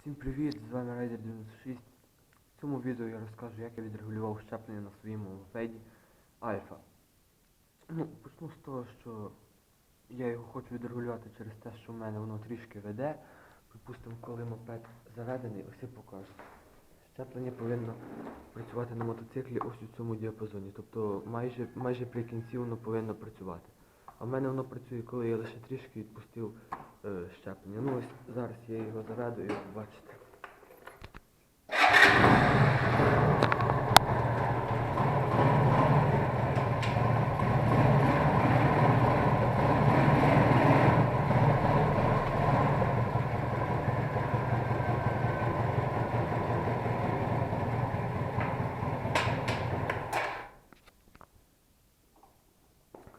Всім привіт! З вами Райдер 96. В цьому відео я розкажу, як я відрегулював щеплення на своєму мопеді Альфа. Ну, почну з того, що я його хочу відрегулювати через те, що в мене воно трішки веде. Припустимо, коли мопед заведений, ось я покажу. Щеплення повинно працювати на мотоциклі ось у цьому діапазоні. Тобто майже, майже при кінці воно повинно працювати. А в мене воно працює, коли я лише трішки відпустив щеплення. Ну ось зараз я його заведу і ви.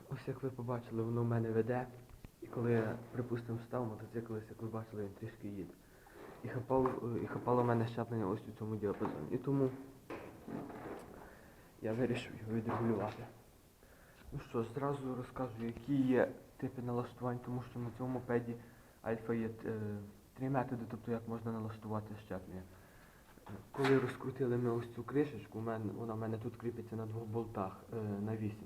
Ось як ви побачили, воно в мене веде. Коли припустимо, став мотоцикл, ось як ви бачили, він трішки їде. І хапало, і хапало мене щеплення ось у цьому діапазоні. І тому я вирішив його відрегулювати. Ну що, зразу розкажу, які є типи налаштувань, тому що на цьому мопеді Альфа є е, три методи, тобто як можна налаштувати щеплення. Коли розкрутили ми ось цю кришечку, вона в мене тут кріпиться на двох болтах е, на 8.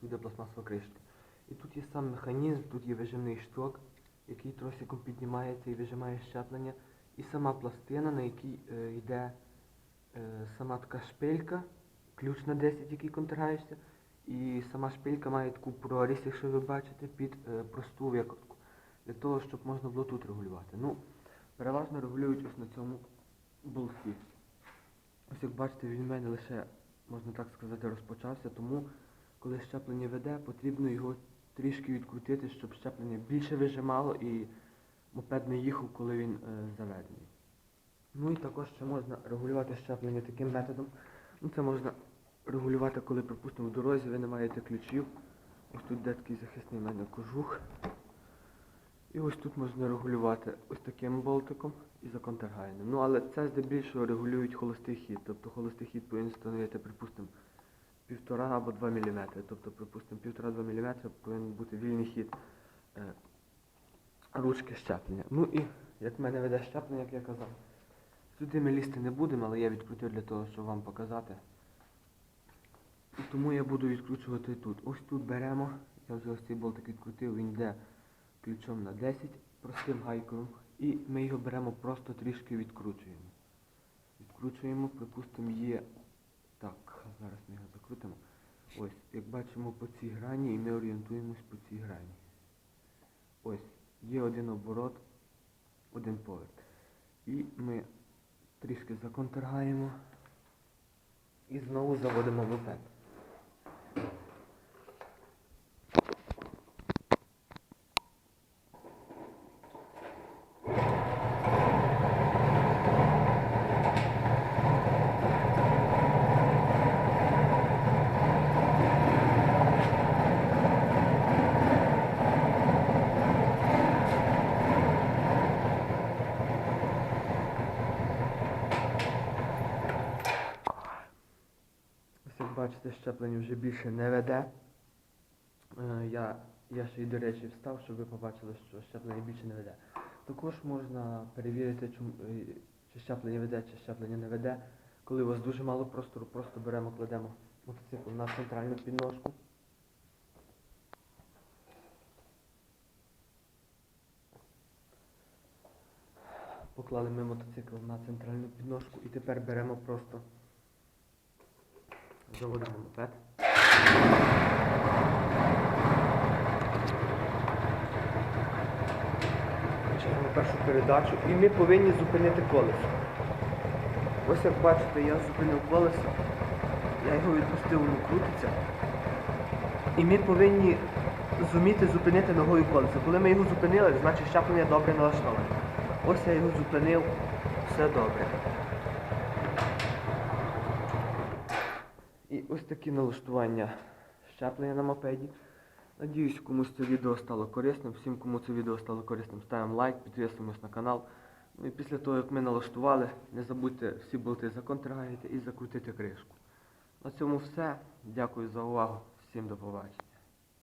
Тут є пластмасова кришка. І тут є сам механізм, тут є вижимний шток, який тросиком піднімається і вижимає щеплення. І сама пластина, на якій е, йде е, сама така шпилька, ключ на 10, який контрагаєшся. І сама шпилька має таку прорізь, якщо ви бачите, під е, просту викрутку. Для того, щоб можна було тут регулювати. Ну, переважно регулюють ось на цьому болті. Ось як бачите, він в мене лише, можна так сказати, розпочався, тому коли щеплення веде, потрібно його трішки відкрутити, щоб щеплення більше вижимало і мопед не їхав, коли він е, заведений. Ну і також ще можна регулювати щеплення таким методом. Ну це можна регулювати, коли, припустимо, в дорозі ви не маєте ключів. Ось тут де такий захисний в мене кожух. І ось тут можна регулювати ось таким болтиком і за контргайном. Ну але це здебільшого регулюють холостий хід. Тобто холостий хід повинен становити, припустимо, півтора або 2 мм. Тобто, припустимо, півтора-два мм повинен бути вільний хід е, ручки щеплення. Ну і як в мене веде щеплення, як я казав. Сюди ми лізти не будемо, але я відкрутив для того, щоб вам показати. І тому я буду відкручувати тут. Ось тут беремо, я вже ось цей болтик відкрутив, він йде ключом на 10 простим гайковим. І ми його беремо просто трішки відкручуємо. Відкручуємо, припустимо, є. Так, зараз ми його закрутимо. Ось, як бачимо по цій грані, і ми орієнтуємось по цій грані. Ось, є один оборот, один поверх. І ми трішки законтергаємо і знову заводимо мопед. Ось як бачите, щеплення вже більше не веде. Е, Я, я ще й, до речі, встав, щоб ви побачили, що щеплення більше не веде. Також можна перевірити, е, чи щеплення веде, чи щеплення не веде. Коли у вас дуже мало простору, просто беремо, кладемо мотоцикл на центральну підножку. Поклали ми мотоцикл на центральну підножку і тепер беремо просто заводимо мопед. Включаємо першу передачу і ми повинні зупинити колесо. Ось як бачите, я зупинив колесо, я його відпустив, воно крутиться. І ми повинні зуміти зупинити ногою колесо. Коли ми його зупинили, значить щеплення добре налаштоване. Ось я його зупинив, все добре. Ось такі налаштування щеплення на мопеді. Надіюсь, комусь це відео стало корисним. Всім, кому це відео стало корисним, ставимо лайк, підписуємось на канал. Ну і після того, як ми налаштували, не забудьте всі болти законтрагити і закрутити кришку. На цьому все. Дякую за увагу. Всім до побачення.